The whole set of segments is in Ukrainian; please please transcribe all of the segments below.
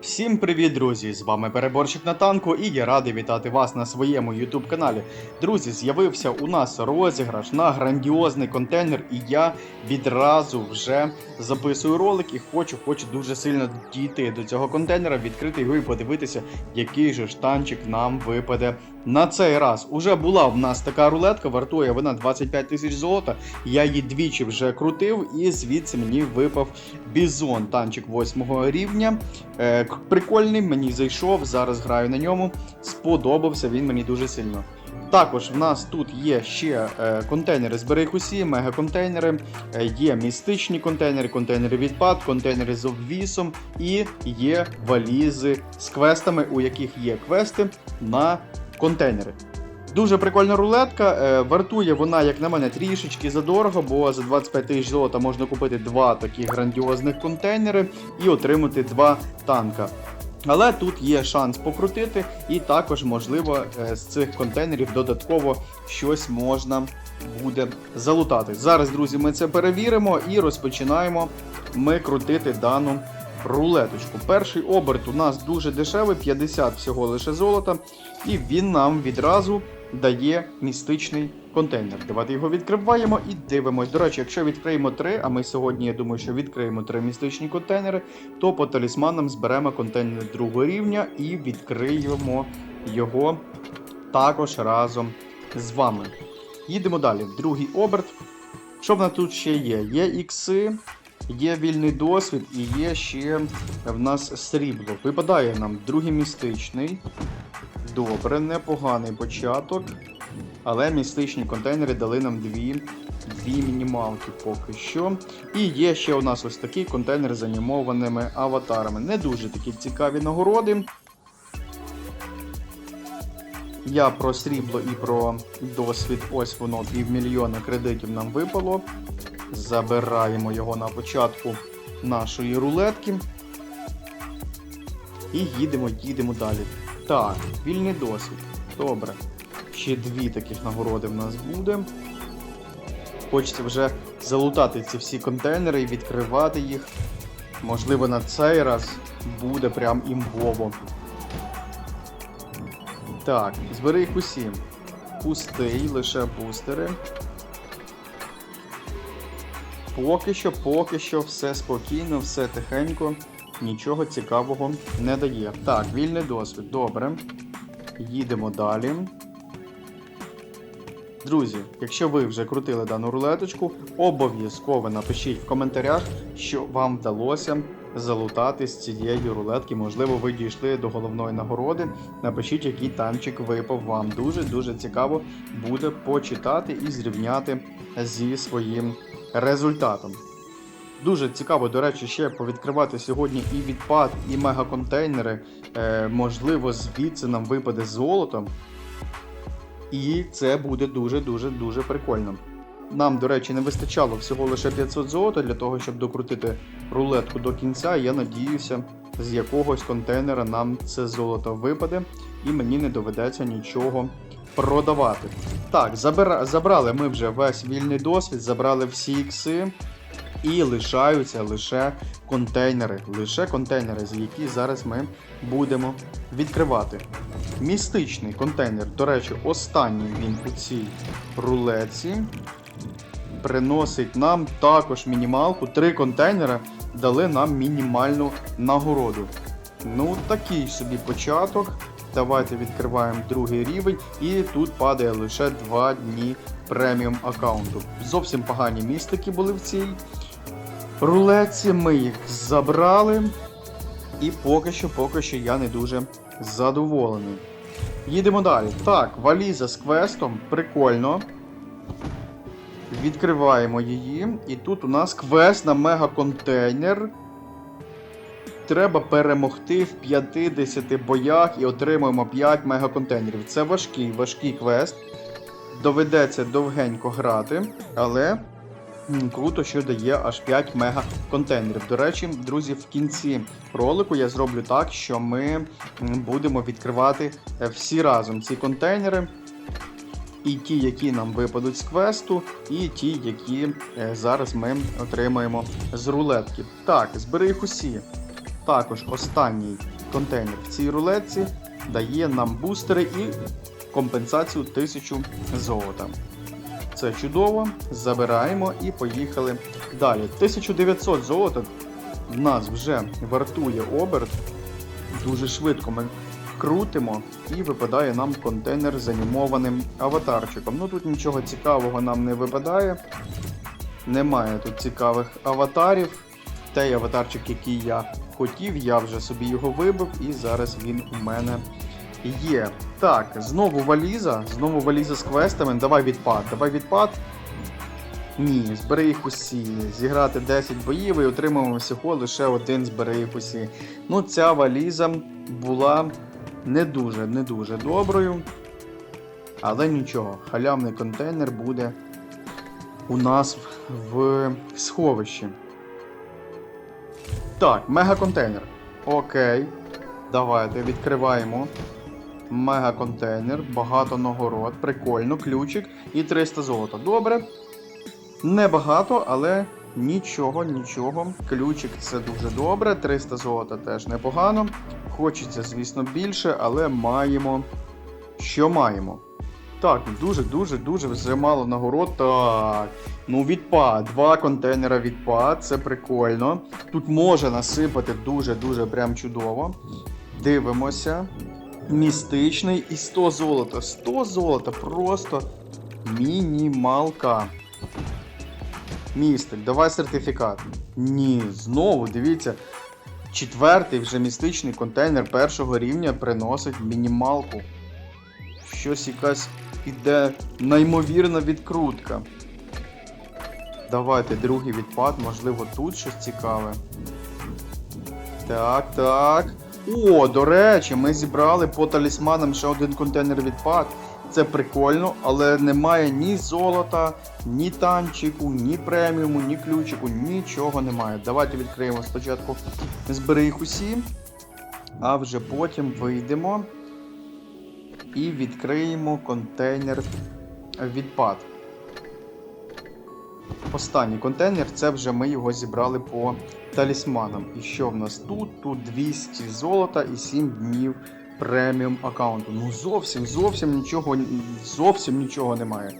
Всім привіт, друзі! З вами переборщик на танку, і я радий вітати вас на своєму YouTube каналі. Друзі, з'явився у нас розіграш на грандіозний контейнер, і я відразу вже записую ролик і хочу, хочу дуже сильно дійти до цього контейнера, відкрити його і подивитися, який же ж танчик нам випаде на цей раз. Уже була в нас така рулетка, вартує вона 25 тисяч золота. Я її двічі вже крутив, і звідси мені випав бізон, танчик 8 рівня. Е, прикольний, мені зайшов, зараз граю на ньому. Сподобався він мені дуже сильно. Також в нас тут є ще е, контейнери збери їх усі, мегаконтейнери, е, є містичні контейнери, контейнери відпад, контейнери з обвісом і є валізи з квестами, у яких є квести на контейнери. Дуже прикольна рулетка. е, Вартує вона, як на мене, трішечки задорого, бо за 25 тисяч золота можна купити два такі грандіозних контейнери і отримати два танка. Але тут є шанс покрутити, і також, можливо, е, з цих контейнерів додатково щось можна буде залутати. Зараз, друзі, ми це перевіримо і розпочинаємо ми крутити дану рулеточку. Перший оберт у нас дуже дешевий, 50 всього лише золота, і він нам відразу дає містичний контейнер. Давайте його відкриваємо і дивимось. До речі, якщо відкриємо три, а ми сьогодні, я думаю, що відкриємо три містичні контейнери, то по талісманам зберемо контейнер другого рівня і відкриємо його також разом з вами. Їдемо далі. Другий оберт. Що в нас тут ще є? Є ікси, є вільний досвід і є ще в нас срібло. Випадає нам другий містичний. Добре, непоганий початок. Але містичні контейнери дали нам дві, дві мінімалки поки що. І є ще у нас ось такий контейнер з анімованими аватарами. Не дуже такі цікаві нагороди. Я про срібло і про досвід. Ось воно півмільйона кредитів нам випало. Забираємо його на початку нашої рулетки. І їдемо, їдемо далі. Так, вільний досвід. Добре. Ще дві таких нагороди в нас буде. Хочеться вже залутати ці всі контейнери і відкривати їх. Можливо, на цей раз буде прям імбово. Так, збери їх усі. Пустий, лише бустери. Поки що, поки що, все спокійно, все тихенько, нічого цікавого не дає. Так, вільний досвід, добре. Їдемо далі. Друзі, якщо ви вже крутили дану рулеточку, обов'язково напишіть в коментарях, що вам вдалося залутати з цієї рулетки. Можливо, ви дійшли до головної нагороди. Напишіть, який танчик випав вам. Дуже-дуже цікаво буде почитати і зрівняти зі своїм результатом. Дуже цікаво, до речі, ще повідкривати сьогодні і відпад, і мегаконтейнери. Е, можливо, звідси нам випаде золото. І це буде дуже-дуже дуже прикольно. Нам, до речі, не вистачало всього лише 500 золота для того, щоб докрутити рулетку до кінця. Я надіюся, з якогось контейнера нам це золото випаде, і мені не доведеться нічого продавати. Так, забира... забрали ми вже весь вільний досвід, забрали всі ікси. І лишаються лише контейнери. Лише контейнери, з які зараз ми будемо відкривати. Містичний контейнер, до речі, останній він у цій рулеці. Приносить нам також мінімалку. Три контейнери дали нам мінімальну нагороду. Ну, такий собі початок. Давайте відкриваємо другий рівень, і тут падає лише 2 дні преміум аккаунту. Зовсім погані містики були в цій рулетці. Ми їх забрали. І поки що, поки що я не дуже задоволений. Їдемо далі. Так, валіза з квестом, прикольно. Відкриваємо її. І тут у нас квест на мегаконтейнер. Треба перемогти в 50 боях і отримуємо 5 мегаконтейнерів. Це важкий, важкий квест. Доведеться довгенько грати, але круто, що дає аж 5 мегаконтейнерів. До речі, друзі, в кінці ролику я зроблю так, що ми будемо відкривати е, всі разом ці контейнери. І ті, які нам випадуть з квесту, і ті, які е, зараз ми отримаємо з рулетки. Так, збери їх усі. Також останній контейнер в цій рулетці дає нам бустери і компенсацію 1000 золота. Це чудово. Забираємо і поїхали далі. 1900 золота в нас вже вартує оберт. Дуже швидко ми крутимо і випадає нам контейнер з анімованим аватарчиком. Ну тут нічого цікавого нам не випадає. Немає тут цікавих аватарів. Той аватарчик, який я хотів, я вже собі його вибив, і зараз він у мене є. Так, знову валіза, знову валіза з квестами. Давай відпад, давай відпад. Ні, збери їх усі. Зіграти 10 боїв і отримаємо всього лише один збери їх усі. Ну, ця валіза була не дуже, не дуже доброю. Але нічого, халявний контейнер буде у нас в сховищі. Так, мегаконтейнер. Окей. Давайте відкриваємо. Мегаконтейнер, багато нагород, прикольно, ключик і 300 золота. Добре. Небагато, але нічого, нічого. Ключик це дуже добре. 300 золота теж непогано. Хочеться, звісно, більше, але маємо. Що маємо? Так, дуже, дуже, дуже вже мало нагород. Так. Ну, відпад. Два контейнера відпад, це прикольно. Тут може насипати дуже-дуже прям чудово. Дивимося. Містичний і 100 золота. 100 золота, просто мінімалка. Містик, давай сертифікат. Ні, знову дивіться. Четвертий вже містичний контейнер першого рівня приносить мінімалку. Щось якась іде неймовірна відкрутка. Давайте другий відпад, можливо, тут щось цікаве. Так, так. О, до речі, ми зібрали по талісманам ще один контейнер відпад. Це прикольно, але немає ні золота, ні танчику, ні преміуму, ні ключику, нічого немає. Давайте відкриємо спочатку збери їх усі, а вже потім вийдемо і відкриємо контейнер відпад. Останній контейнер це вже ми його зібрали по талісманам. І що в нас тут? Тут 200 золота і 7 днів преміум аккаунту. Ну зовсім, зовсім нічого, зовсім нічого немає.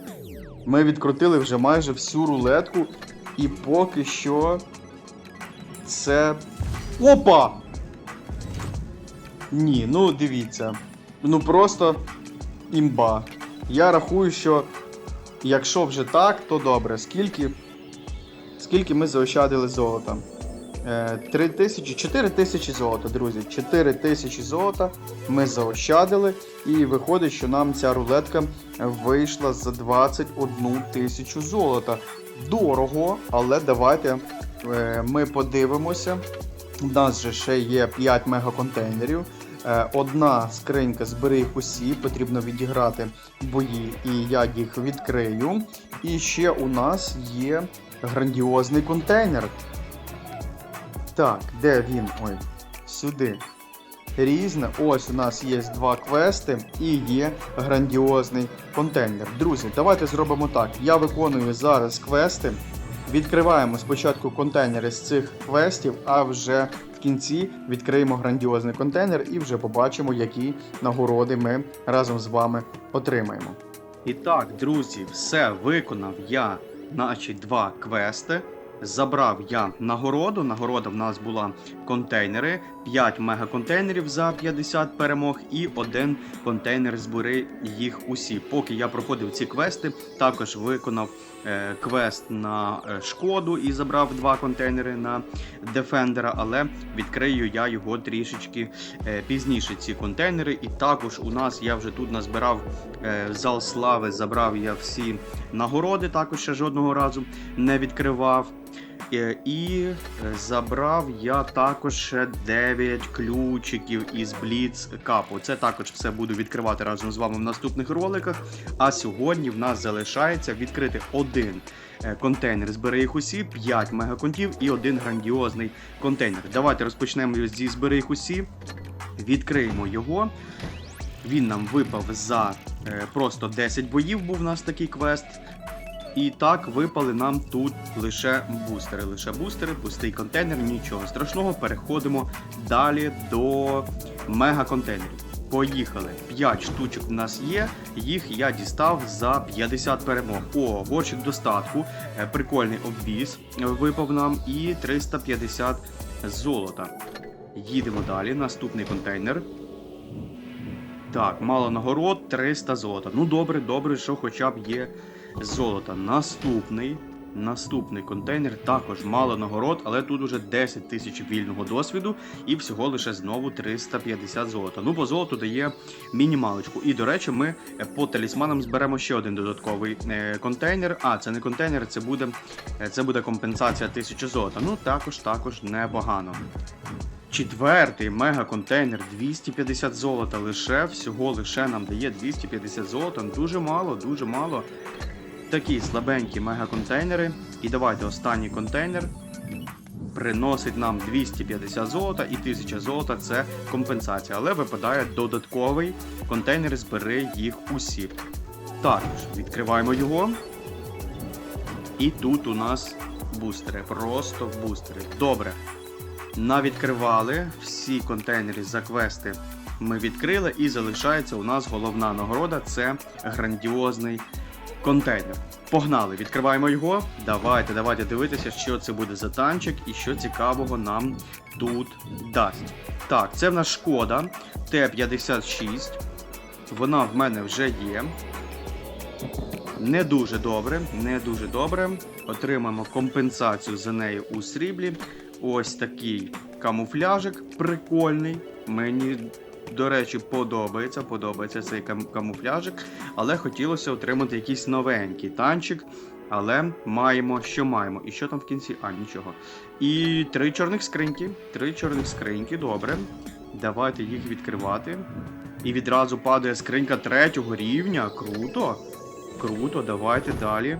Ми відкрутили вже майже всю рулетку, і поки що це. Опа! Ні, ну дивіться. Ну просто імба. Я рахую, що якщо вже так, то добре. Скільки, скільки ми заощадили золота? Е, 3 тисячі, 4 тисячі золота, друзі. 4 тисячі золота ми заощадили. І виходить, що нам ця рулетка вийшла за 21 тисячу золота. Дорого, але давайте е, ми подивимося. У нас же ще є 5 мегаконтейнерів. Е, Одна скринька збери їх усі, потрібно відіграти бої, і я їх відкрию. І ще у нас є грандіозний контейнер. Так, де він? Ой, сюди. Різне. Ось у нас є два квести і є грандіозний контейнер. Друзі, давайте зробимо так. Я виконую зараз квести. Відкриваємо спочатку контейнери з цих квестів, а вже кінці відкриємо грандіозний контейнер і вже побачимо, які нагороди ми разом з вами отримаємо. І так, друзі, все виконав я, наші два квести. Забрав я нагороду. Нагорода в нас була контейнери, 5 мегаконтейнерів за 50 перемог і один контейнер збери їх усі. Поки я проходив ці квести, також виконав квест на е, шкоду і забрав два контейнери на Дефендера, але відкрию я його трішечки е, пізніше. Ці контейнери. І також у нас я вже тут назбирав е, зал слави, забрав я всі нагороди, також ще жодного разу не відкривав. Е, І е, забрав я також ще 9 ключиків із Blitz капу. Це також все буду відкривати разом з вами в наступних роликах. А сьогодні в нас залишається відкрити один е, контейнер. Збери їх усі, 5 мегаконтів і один грандіозний контейнер. Давайте розпочнемо зі збери їх усі. Відкриємо його. Він нам випав за просто 10 боїв. Був у нас такий квест. І так випали нам тут лише бустери. Лише бустери, пустий контейнер, нічого страшного. Переходимо далі до мега-контейнерів. Поїхали. 5 штучок в нас є. Їх я дістав за 50 перемог. О, горщик достатку. Е, Прикольний обвіз випав нам і 350 золота. Їдемо далі. Наступний контейнер. Так, мало нагород, 300 золота. Ну добре, добре, що хоча б є золото. Наступний. Наступний контейнер також мало нагород, але тут уже 10 тисяч вільного досвіду і всього лише знову 350 золота. Ну, по золоту дає мінімалочку. І до речі, ми е, по талісманам зберемо ще один додатковий е, контейнер. А, це не контейнер, це буде, е, це буде компенсація 1000 золота. Ну, також, також непогано. Четвертий мега-контейнер 250 золота лише, всього лише нам дає 250 золота. Дуже мало, дуже мало. Такі слабенькі мега-контейнери. І давайте останній контейнер. Приносить нам 250 золота і 1000 золота це компенсація. Але випадає додатковий контейнер, збери їх усі. Також відкриваємо його. І тут у нас бустери. Просто бустери. Добре. Навідкривали всі контейнери за квести. Ми відкрили і залишається у нас головна нагорода це грандіозний контейнер. Погнали, відкриваємо його. Давайте, давайте дивитися, що це буде за танчик і що цікавого нам тут дасть. Так, це в нас шкода Т-56. Вона в мене вже є. Не дуже добре, не дуже добре. Отримаємо компенсацію за неї у сріблі. Ось такий камуфляжик прикольний. Мені, до речі, подобається. Подобається цей кам- камуфляжик. Але хотілося отримати якийсь новенький танчик. Але маємо, що маємо. І що там в кінці? А, нічого. І три чорних скриньки. Три чорних скриньки, добре. Давайте їх відкривати. І відразу падає скринька третього рівня. Круто. Круто, давайте далі.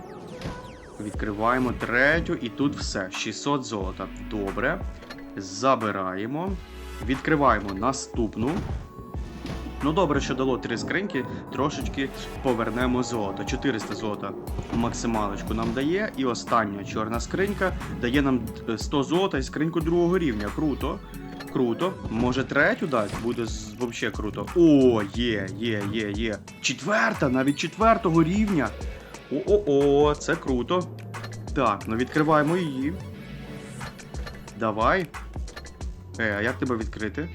Відкриваємо третю, і тут все. 600 золота. Добре. Забираємо. Відкриваємо наступну. Ну, добре, що дало три скриньки, трошечки повернемо золото. 400 золота максималочку нам дає. І остання чорна скринька дає нам е, 100 золота і скриньку другого рівня. Круто. Круто. Може третю дасть? Буде вообще круто. О, є, є, є, є. Четверта, навіть четвертого рівня. О-о-о, це круто. Так, ну відкриваємо її. Давай. Е, а як тебе відкрити?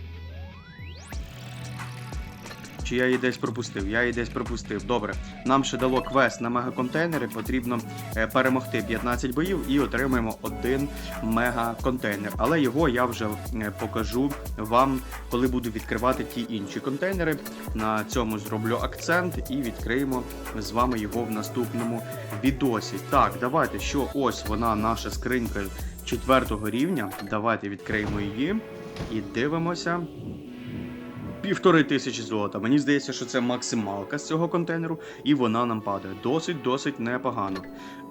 Чи я її десь пропустив? Я її десь пропустив. Добре. Нам ще дало квест на мегаконтейнери. Потрібно е, перемогти 15 боїв і отримаємо один мегаконтейнер. Але його я вже е, покажу вам, коли буду відкривати ті інші контейнери. На цьому зроблю акцент і відкриємо з вами його в наступному відосі. Так, давайте, що ось вона, наша скринька четвертого рівня. Давайте відкриємо її і дивимося. Півтори тисячі золота. Мені здається, що це максималка з цього контейнеру, і вона нам падає. Досить, досить непогано.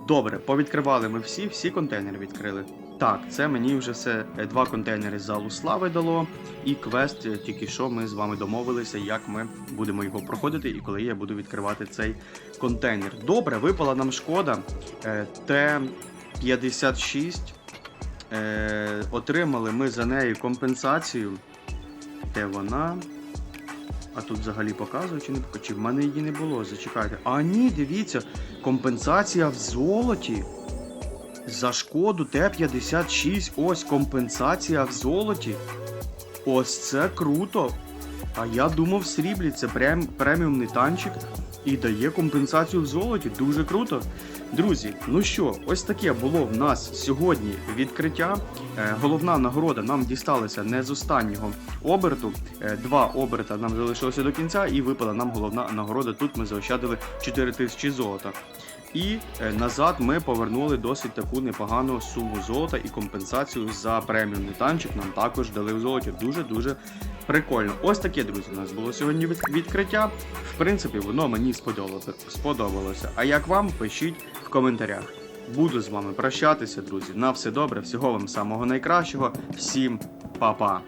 Добре, повідкривали ми всі, всі контейнери відкрили. Так, це мені вже все е, два контейнери з залу слави дало, і квест е, тільки що ми з вами домовилися, як ми будемо його проходити, і коли я буду відкривати цей контейнер. Добре, випала нам шкода е, Т-56. Е, отримали ми за неї компенсацію. Де вона? А тут взагалі показує чи не показує? Чи в мене її не було? Зачекайте. А ні, дивіться, компенсація в золоті. За шкоду Т-56. Ось компенсація в золоті. Ось це круто. А я думав, в сріблі це прем... преміумний танчик і дає компенсацію в золоті. Дуже круто. Друзі, ну що, ось таке було в нас сьогодні відкриття. Е, головна нагорода нам дісталася не з останнього оберту. Е, два оберта нам залишилося до кінця, і випала нам головна нагорода. Тут ми заощадили 4000 золота. І е, назад ми повернули досить таку непогану суму золота і компенсацію за преміумний танчик. Нам також дали в золоті. Дуже дуже прикольно. Ось таке, друзі, у нас було сьогодні відкриття. В принципі, воно мені сподобалося. А як вам, пишіть коментарях. Буду з вами прощатися, друзі. На все добре, всього вам самого найкращого. Всім па-па!